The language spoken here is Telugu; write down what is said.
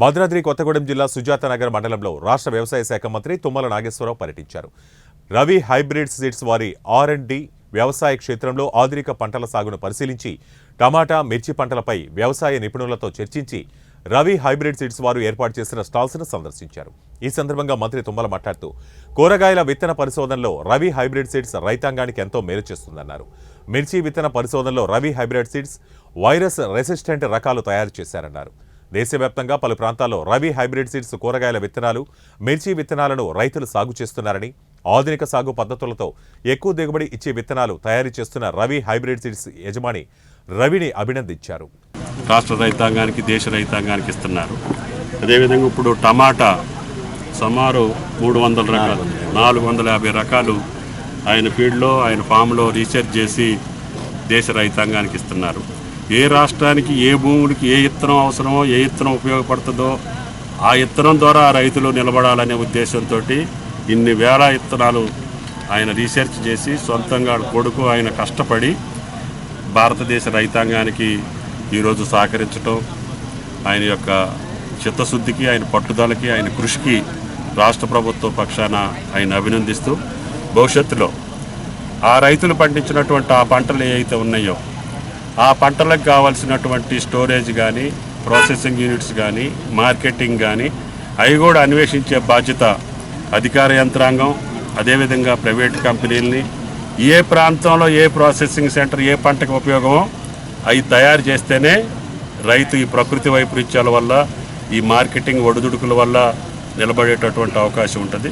భద్రాద్రి కొత్తగూడెం జిల్లా సుజాతనగర్ మండలంలో రాష్ట్ర వ్యవసాయ శాఖ మంత్రి తుమ్మల నాగేశ్వరరావు పర్యటించారు. రవి హైబ్రిడ్ సీడ్స్ వారి ఆర్ అండ్ డి వ్యవసాయ క్షేత్రంలో ఆధునిక పంటల సాగును పరిశీలించి టమాటా మిర్చి పంటలపై వ్యవసాయ నిపుణులతో చర్చించి రవి హైబ్రిడ్ సీడ్స్ వారు ఏర్పాటు చేసిన స్టాల్స్ను సందర్శించారు. ఈ సందర్భంగా మంత్రి తుమ్మల మాట్లాడుతూ కూరగాయల విత్తన పరిశోధనలో రవి హైబ్రిడ్ సీడ్స్ రైతాంగానికి ఎంతో మేలు చేస్తుందన్నారు. మిర్చి విత్తన పరిశోధనలో Ravi hybrid seeds virus resistant రకాలు తయారు చేశారన్నారు. దేశవ్యాప్తంగా పలు ప్రాంతాల్లో రవి హైబ్రిడ్ సీడ్స్ కూరగాయల విత్తనాలు మిర్చి విత్తనాలను రైతులు సాగు చేస్తున్నారని ఆధునిక సాగు పద్ధతులతో ఎక్కువ దిగుబడి ఇచ్చే విత్తనాలు తయారు చేస్తున్న రవి హైబ్రిడ్ సీడ్స్ యజమాని రవిని అభినందించారు. రాష్ట్ర రైతాంగానికి దేశ రైతాంగానికి ఇస్తున్నారు. అదేవిధంగా ఇప్పుడు టమాటా సుమారు మూడు వందల రకాలు నాలుగు వందల యాభై రకాలు ఆయన ఫీల్డ్లో ఆయన ఫామ్లో రీసెర్చ్ చేసి దేశ రైతాంగానికి ఇస్తున్నారు. ఏ రాష్ట్రానికి ఏ భూములకి ఏ ఇత్తనం అవసరమో ఏ ఇత్తనం ఉపయోగపడుతుందో ఆ ఇత్తనం ద్వారా ఆ రైతులు నిలబడాలనే ఉద్దేశంతో ఇన్ని వేల ఇత్తనాలు ఆయన రీసెర్చ్ చేసి సొంతంగా కొడుకు ఆయన కష్టపడి భారతదేశ రైతాంగానికి ఈరోజు సహకరించటం ఆయన యొక్క చిత్తశుద్ధికి ఆయన పట్టుదలకి ఆయన కృషికి రాష్ట్ర ప్రభుత్వ పక్షాన ఆయన అభినందిస్తూ భవిష్యత్తులో ఆ రైతులు పండించినటువంటి ఆ పంటలు ఏవైతే ఉన్నాయో ఆ పంటలకు కావాల్సినటువంటి స్టోరేజ్ కానీ ప్రాసెసింగ్ యూనిట్స్ కానీ మార్కెటింగ్ కానీ అవి కూడా అన్వేషించే బాధ్యత అధికార యంత్రాంగం అదేవిధంగా ప్రైవేట్ కంపెనీలని. ఏ ప్రాంతంలో ఏ ప్రాసెసింగ్ సెంటర్ ఏ పంటకు ఉపయోగమో అవి తయారు చేస్తేనే రైతు ఈ ప్రకృతి వైపరీత్యాల వల్ల ఈ మార్కెటింగ్ ఒడిదుడుకుల వల్ల నిలబడేటటువంటి అవకాశం ఉంటుంది.